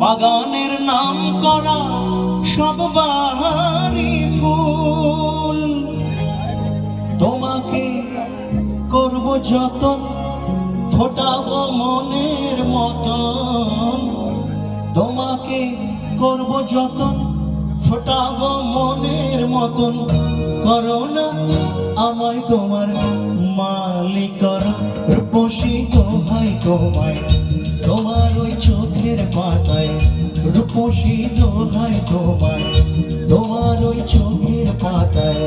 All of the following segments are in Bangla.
বাগানের নাম করা সব বাহারি ফুল। তোমাকে করব যতন, ফোটাবো মনের মতন। তোমাকে করব যতন, ফোটাবো মনের মতন। করোনা আমায় তোমার মালিকর রূপসী দোহাই তোমায় পাতায় রূপসী দোহাই তোমায়, তোমার ওই চোখের পাতায়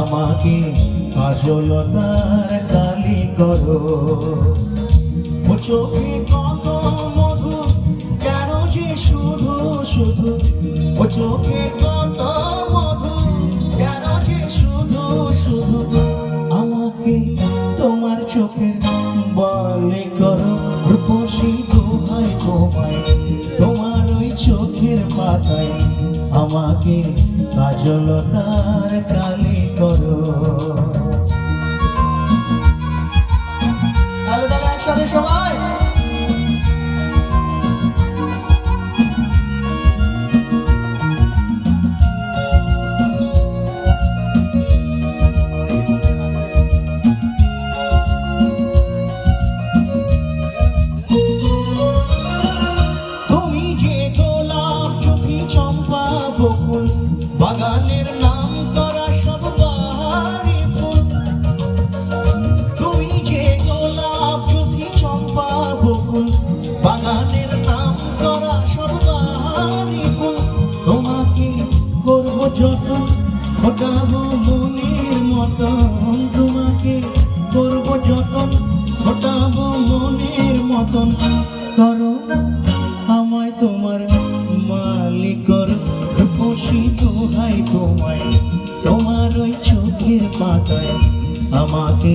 আমাকে কাজলতার কালি করো। ও চোখে কত মধু, কেন যে শুধু শুধু? ও চোখে কত মধু, কেন যে শুধু শুধু? আমাকে তোমার চোখের দোহাই তোমায় তোমার ওই চোখের পাতায় আমাকে কাজলতার কালি করো। বাগানের নাম করা সব বাহারি ফুল তুমি যে গোলাপ চোখি চম্পা বকুল, বাগানের নাম করা সব বাহারি ফুল তোমাকে করব যতন ফোটাবো মনের মতন তোমাকে করব যতন ফোটাবো মনের মতন করো না আমায় তোমার দোহাই তোমায় তোমার ওই চোখের পাতায় আমাকে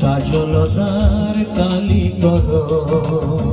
কাজলদার কালি করো।